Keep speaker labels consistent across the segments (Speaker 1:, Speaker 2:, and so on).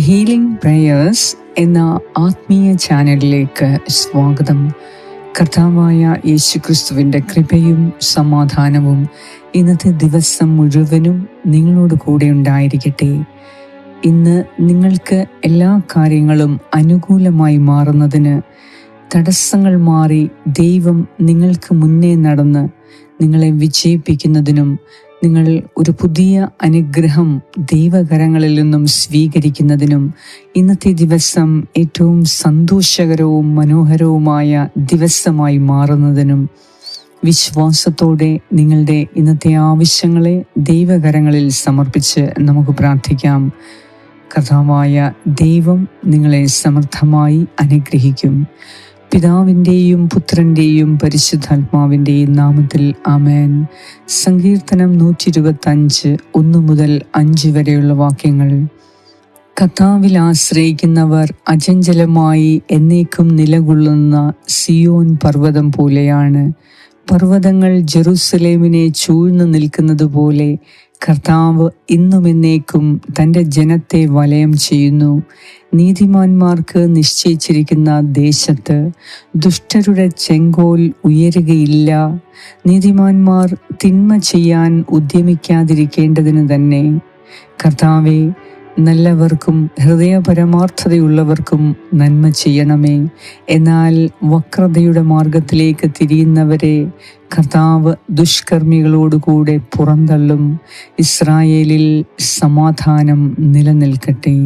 Speaker 1: Healing prayers എന്ന ആത്മീയ ചാനലിലേക്ക് സ്വാഗതം. കർത്താവായ യേശുക്രിസ്തുവിന്റെ കൃപയും സമാധാനവും ഇന്നത്തെ ദിവസം മുഴുവനും നിങ്ങളോട് കൂടെ ഉണ്ടായിരിക്കട്ടെ. ഇന്ന് നിങ്ങൾക്ക് എല്ലാ കാര്യങ്ങളും അനുകൂലമായി മാറുന്നതിന് തടസ്സങ്ങൾ മാറി ദൈവം നിങ്ങൾക്ക് മുന്നേ നടന്ന് നിങ്ങളെ വിജയിപ്പിക്കുന്നതിനും നിങ്ങൾ ഒരു പുതിയ അനുഗ്രഹം ദൈവകരങ്ങളിൽ നിന്നും സ്വീകരിക്കുന്നതിനും ഇന്നത്തെ ദിവസം ഏറ്റവും സന്തോഷകരവും മനോഹരവുമായ ദിവസമായി മാറുന്നതിനും വിശ്വാസത്തോടെ നിങ്ങളുടെ ഇന്നത്തെ ആവശ്യങ്ങളെ ദൈവകരങ്ങളിൽ സമർപ്പിച്ച് നമുക്ക് പ്രാർത്ഥിക്കാം. കഥാവായ ദൈവം നിങ്ങളെ സമർത്ഥമായി അനുഗ്രഹിക്കും. പിതാവിന്റെയും പുത്രന്റെയും പരിശുദ്ധാത്മാവിന്റെയും നാമത്തിൽ ആമേൻ. സങ്കീർത്തനം നൂറ്റി ഇരുപത്തഞ്ച് ഒന്ന് മുതൽ അഞ്ച് വരെയുള്ള വാക്യങ്ങൾ. കഥാവിൽ ആശ്രയിക്കുന്നവർ അചഞ്ചലമായി എന്നേക്കും നിലകൊള്ളുന്ന സിയോൻ പർവതം പോലെയാണ്. പർവതങ്ങൾ ജെറുസലേമിനെ ചൂഴ്ന്നു നിൽക്കുന്നത് പോലെ കർത്താവ് ഇന്നും എന്നേക്കും തന്റെ ജനത്തെ വലയം ചെയ്യുന്നു. നീതിമാന്മാർക്ക് നിശ്ചയിച്ചിരിക്കുന്ന ദേശത്ത് ദുഷ്ടരുടെ ചെങ്കോൽ ഉയരുകയില്ല. നീതിമാന്മാർ തിന്മ ചെയ്യാൻ ഉദ്യമിക്കാതിരിക്കേണ്ടതിന് തന്നെ കർത്താവെ നല്ലവർക്കും ഹൃദയപരമാർത്ഥതയുള്ളവർക്കും നന്മ ചെയ്യണമേ. എന്നാൽ വക്രതയുടെ മാർഗത്തിലേക്ക് തിരിയുന്നവരെ കർത്താവ് ദുഷ്കർമ്മികളോടുകൂടെ പുറന്തള്ളും. ഇസ്രായേലിൽ സമാധാനം നിലനിൽക്കട്ടെ.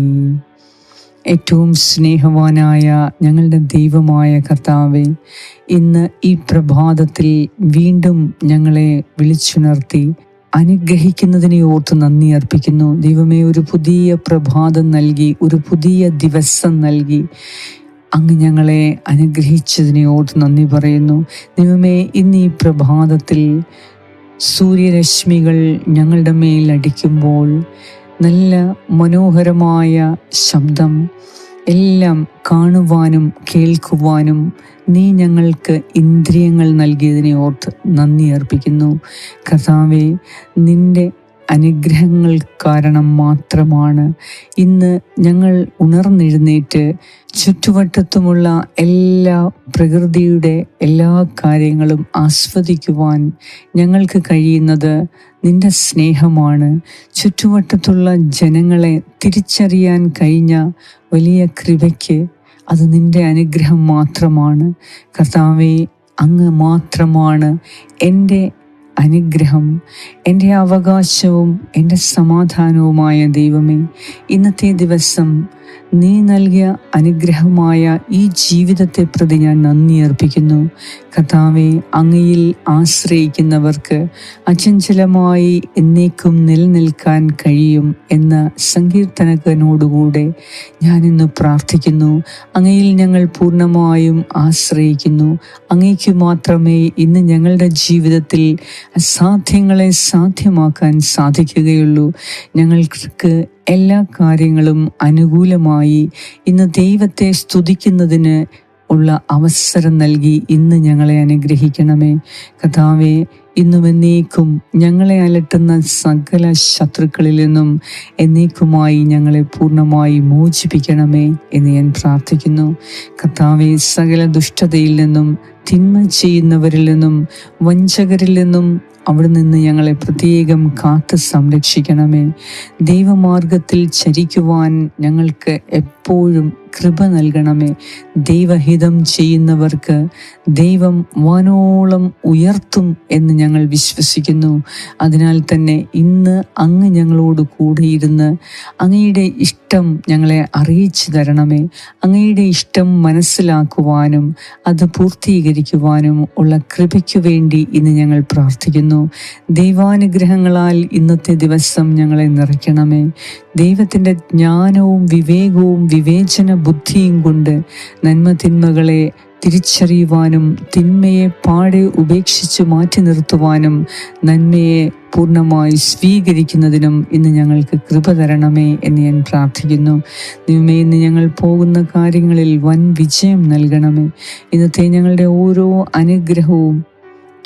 Speaker 1: ഏറ്റവും സ്നേഹവാനായ ഞങ്ങളുടെ ദൈവമായ കർത്താവെ ഇന്ന് ഈ പ്രഭാതത്തിൽ വീണ്ടും ഞങ്ങളെ വിളിച്ചുണർത്തി അനുഗ്രഹിക്കുന്നതിനെ ഓർത്ത് നന്ദി അർപ്പിക്കുന്നു. ദൈവമേ ഒരു പുതിയ പ്രഭാതം നൽകി ഒരു പുതിയ ദിവസം നൽകി. അങ്ങ് ഞങ്ങളെ അനുഗ്രഹിച്ചതിനെ ഓർത്ത് നന്ദി പറയുന്നു. ദൈവമേ ഇന്ന് ഈ പ്രഭാതത്തിൽ സൂര്യരശ്മികൾ ഞങ്ങളുടെ മേൽ അടിക്കുമ്പോൾ നല്ല മനോഹരമായ ശബ്ദം എല്ലാം കാണുവാനും കേൾക്കുവാനും നീ ഞങ്ങൾക്ക് ഇന്ദ്രിയങ്ങൾ നൽകിയതിനെ ഓർത്ത് നന്ദി അർപ്പിക്കുന്നു. കഥാവെ നിന്റെ അനുഗ്രഹങ്ങൾ കാരണം മാത്രമാണ്. ഇന്ന് ഞങ്ങൾ ഉണർന്നെഴുന്നേറ്റ് ചുറ്റുവട്ടത്തുമുള്ള എല്ലാ പ്രകൃതിയുടെ എല്ലാ കാര്യങ്ങളും ആസ്വദിക്കുവാൻ ഞങ്ങൾക്ക് കഴിയുന്നത് നിന്റെ സ്നേഹമാണ്. ചുറ്റുവട്ടത്തുള്ള ജനങ്ങളെ തിരിച്ചറിയാൻ കഴിഞ്ഞ വലിയ കൃപയ്ക്ക് അത് നിന്റെ അനുഗ്രഹം മാത്രമാണ്. കർത്താവെ അങ്ങ് മാത്രമാണ് എന്റെ അനുഗ്രഹം എന്റെ അവകാശവും എന്റെ സമാധാനവുമായ ദൈവമേ ഇന്നത്തെ ദിവസം നീ നൽകിയ അനുഗ്രഹമായ ഈ ജീവിതത്തെ പ്രതി ഞാൻ നന്ദി അർപ്പിക്കുന്നു. കഥാവെ അങ്ങയിൽ ആശ്രയിക്കുന്നവർക്ക് അചഞ്ചലമായി എന്നേക്കും നിലനിൽക്കാൻ കഴിയും എന്ന സങ്കീർത്തനകനോടുകൂടെ ഞാൻ ഇന്ന് പ്രാർത്ഥിക്കുന്നു. അങ്ങയിൽ ഞങ്ങൾ പൂർണമായും ആശ്രയിക്കുന്നു. അങ്ങയ്ക്ക് മാത്രമേ ഇന്ന് ഞങ്ങളുടെ ജീവിതത്തിൽ അസാധ്യങ്ങളെ സാധ്യമാക്കാൻ സാധിക്കുകയുള്ളൂ. ഞങ്ങൾക്ക് എല്ലാ കാര്യങ്ങളും അനുകൂലമായി ഇന്ന് ദൈവത്തെ സ്തുതിക്കുന്നതിന് ഉള്ള അവസരം നൽകി ഇന്ന് ഞങ്ങളെ അനുഗ്രഹിക്കണമേ. കഥാവെ ഇന്നും എന്നേക്കും ഞങ്ങളെ അലട്ടുന്ന സകല ശത്രുക്കളിൽ നിന്നും എന്നേക്കുമായി ഞങ്ങളെ പൂർണമായി മോചിപ്പിക്കണമേ എന്ന് ഞാൻ പ്രാർത്ഥിക്കുന്നു. കർത്താവെ സകല ദുഷ്ടതയിൽ നിന്നും തിന്മ ചെയ്യുന്നവരിൽ നിന്നും വഞ്ചകരിൽ നിന്നും അവിടെ നിന്ന് ഞങ്ങളെ പ്രത്യേകം കാത്ത് സംരക്ഷിക്കണമേ. ദൈവമാർഗത്തിൽ ചരിക്കുവാൻ ഞങ്ങൾക്ക് എപ്പോഴും കൃപ നൽകണമേ. ദൈവഹിതം ചെയ്യുന്നവർക്ക് ദൈവം വാനോളം ഉയർത്തും എന്ന് ഞങ്ങൾ വിശ്വസിക്കുന്നു. അതിനാൽ തന്നെ ഇന്ന് അങ്ങ് ഞങ്ങളോട് കൂടെയിരുന്ന് അങ്ങയുടെ ഇഷ്ടം ഞങ്ങളെ അറിയിച്ചു തരണമേ. അങ്ങയുടെ ഇഷ്ടം മനസ്സിലാക്കുവാനും അത് പൂർത്തീകരിക്കുവാനും ഉള്ള കൃപയ്ക്കു വേണ്ടി ഇന്ന് ഞങ്ങൾ പ്രാർത്ഥിക്കുന്നു. ദൈവാനുഗ്രഹങ്ങളാൽ ഇന്നത്തെ ദിവസം ഞങ്ങളെ നിറയ്ക്കണമേ. ദൈവത്തിന്റെ ജ്ഞാനവും വിവേകവും വിവേചന ബുദ്ധിയും കൊണ്ട് നന്മ തിന്മകളെ തിരിച്ചറിയുവാനും തിന്മയെ പാടെ ഉപേക്ഷിച്ച് മാറ്റി നിർത്തുവാനും നന്മയെ പൂർണമായി സ്വീകരിക്കുന്നതിനും ഇന്ന് ഞങ്ങൾക്ക് കൃപ തരണമേ എന്ന് ഞാൻ പ്രാർത്ഥിക്കുന്നു. ദൈവമേ ഇന്ന് ഞങ്ങൾ പോകുന്ന കാര്യങ്ങളിൽ വൻ വിജയം നൽകണമേ. ഇന്നത്തെ ഞങ്ങളുടെ ഓരോ അനുഗ്രഹവും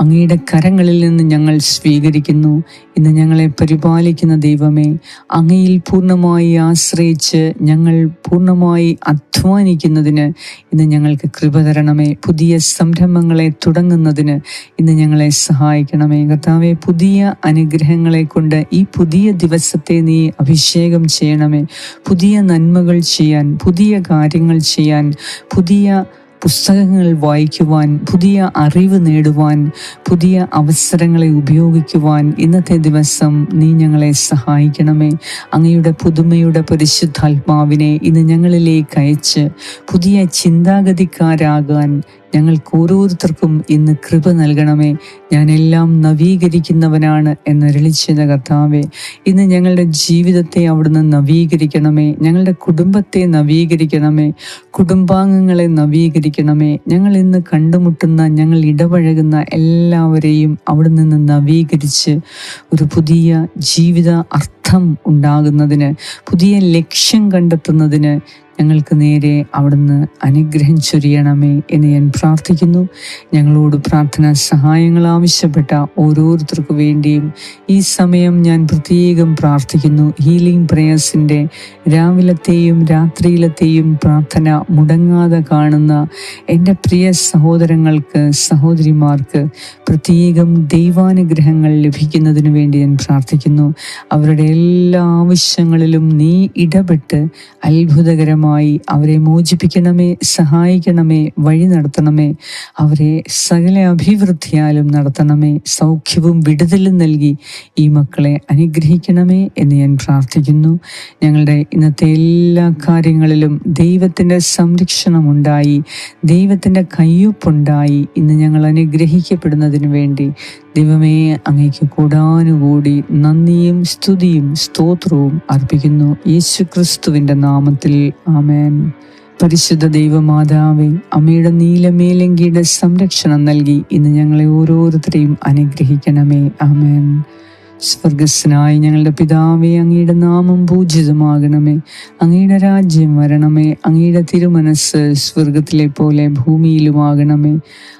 Speaker 1: അങ്ങയുടെ കരങ്ങളിൽ നിന്ന് ഞങ്ങൾ സ്വീകരിക്കുന്നു. ഇന്ന് ഞങ്ങളെ പരിപാലിക്കുന്ന ദൈവമേ അങ്ങയിൽ പൂർണമായി ആശ്രയിച്ച് ഞങ്ങൾ പൂർണമായി അധ്വാനിക്കുന്നതിന് ഇന്ന് ഞങ്ങൾക്ക് കൃപ തരണമേ. പുതിയ സംരംഭങ്ങളെ തുടങ്ങുന്നതിന് ഇന്ന് ഞങ്ങളെ സഹായിക്കണമേ. കർത്താവെ പുതിയ അനുഗ്രഹങ്ങളെ കൊണ്ട് ഈ പുതിയ ദിവസത്തെ നീ അഭിഷേകം ചെയ്യണമേ. പുതിയ നന്മകൾ ചെയ്യാൻ പുതിയ കാര്യങ്ങൾ ചെയ്യാൻ പുതിയ പുസ്തകങ്ങൾ വായിക്കുവാൻ പുതിയ അറിവ് നേടുവാൻ പുതിയ അവസരങ്ങളെ ഉപയോഗിക്കുവാൻ ഇന്നത്തെ ദിവസം നീ ഞങ്ങളെ സഹായിക്കണമേ. അങ്ങയുടെ പുതുമയുടെ പരിശുദ്ധാത്മാവിനെ ഇന്ന് ഞങ്ങളിലേക്ക് അയച്ച് പുതിയ ചിന്താഗതിക്കാരാകാൻ ഞങ്ങൾക്ക് ഓരോരുത്തർക്കും ഇന്ന് കൃപ നൽകണമേ. ഞാനെല്ലാം നവീകരിക്കുന്നവനാണ് എന്നരളിച്ചത് കർത്താവെ. ഇന്ന് ഞങ്ങളുടെ ജീവിതത്തെ അവിടുന്ന് നവീകരിക്കണമേ. ഞങ്ങളുടെ കുടുംബത്തെ നവീകരിക്കണമേ. കുടുംബാംഗങ്ങളെ നവീകരിക്കണമേ ഞങ്ങൾ ഇന്ന് കണ്ടുമുട്ടുന്ന ഞങ്ങൾ ഇടപഴകുന്ന എല്ലാവരെയും അവിടെ നിന്ന് നവീകരിച്ച് ഒരു പുതിയ ജീവിത അർത്ഥം ഉണ്ടാകുന്നതിന് പുതിയ ലക്ഷ്യം കണ്ടെത്തുന്നതിന് ഞങ്ങൾക്ക് നേരെ അവിടുന്ന് അനുഗ്രഹം ചൊരിയണമേ എന്ന് ഞാൻ പ്രാർത്ഥിക്കുന്നു. ഞങ്ങളോട് പ്രാർത്ഥനാ സഹായങ്ങൾ ആവശ്യപ്പെട്ട ഓരോരുത്തർക്കു വേണ്ടിയും ഈ സമയം ഞാൻ പ്രത്യേകം പ്രാർത്ഥിക്കുന്നു. ഹീലിംഗ് പ്രേയേഴ്സിന്റെ രാവിലത്തെയും രാത്രിയിലത്തെയും പ്രാർത്ഥന മുടങ്ങാതെ കാണുന്ന എന്റെ പ്രിയ സഹോദരങ്ങൾക്ക് സഹോദരിമാർക്ക് പ്രത്യേകം ദൈവാനുഗ്രഹങ്ങൾ ലഭിക്കുന്നതിന് വേണ്ടി ഞാൻ പ്രാർത്ഥിക്കുന്നു. അവരുടെ എല്ലാ ആവശ്യങ്ങളിലും നീ ഇടപെട്ട് അത്ഭുതകരമായി ഫലമായി അവരെ മോചിപ്പിക്കണമേ സഹായിക്കണമേ വഴി നടത്തണമേ അവരെ സകല അഭിവൃദ്ധിയാലും നടത്തണമേ സൗഖ്യവും വിടുതലും നൽകി ഈ മക്കളെ അനുഗ്രഹിക്കണമേ എന്ന് ഞാൻ പ്രാർത്ഥിക്കുന്നു. ഞങ്ങളുടെ ഇന്നത്തെ എല്ലാ കാര്യങ്ങളിലും ദൈവത്തിന്റെ സംരക്ഷണമുണ്ടായി ദൈവത്തിന്റെ കയ്യൊപ്പുണ്ടായി ഇന്ന് ഞങ്ങൾ അനുഗ്രഹിക്കപ്പെടുന്നതിന് വേണ്ടി ദൈവമേ അങ്ങേക്ക് കൂടാനുകൂടി നന്ദിയും സ്തുതിയും സ്തോത്രവും അർപ്പിക്കുന്നു. യേശു ക്രിസ്തുവിന്റെ നാമത്തിൽ ആമേൻ. പരിശുദ്ധ ദൈവമാതാവെ അമ്മയുടെ നീലമേലങ്കിയുടെ സംരക്ഷണം നൽകി ഇന്ന് ഞങ്ങളെ ഓരോരുത്തരെയും അനുഗ്രഹിക്കണമേ. ആമേൻ. സ്വർഗസ്നായി ഞങ്ങളുടെ പിതാവേ അങ്ങയുടെ നാമം പൂജിതമാകണമേ. അങ്ങയുടെ രാജ്യം വരണമേ. അങ്ങയുടെ തിരുമനസ് സ്വർഗത്തിലെ പോലെ ഭൂമിയിലുമാകണമേ.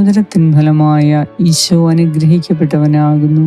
Speaker 1: ഉദരത്തിൻ ഫലമായ ഈശോ അനുഗ്രഹിക്കപ്പെട്ടവനാകുന്നു.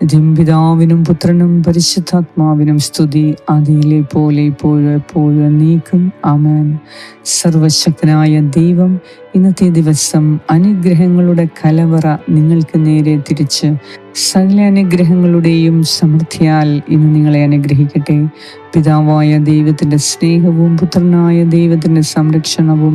Speaker 1: പിതാവിനും പുത്രനും പരിശുദ്ധാത്മാവിനും സ്തുതി. അതിലെ പോലെ ഇപ്പോഴും എപ്പോഴും നീക്കും അമേൻ സർവശക്തനായ ദൈവം ഇന്നത്തെ ദിവസം അനുഗ്രഹങ്ങളുടെ കലവറ നിങ്ങൾക്ക് നേരെ തിരിച്ച് സകല അനുഗ്രഹങ്ങളുടെയും സമൃദ്ധിയാൽ ഇന്ന് നിങ്ങളെ അനുഗ്രഹിക്കട്ടെ. പിതാവായ ദൈവത്തിന്റെ സ്നേഹവും പുത്രനായ ദൈവത്തിന്റെ സംരക്ഷണവും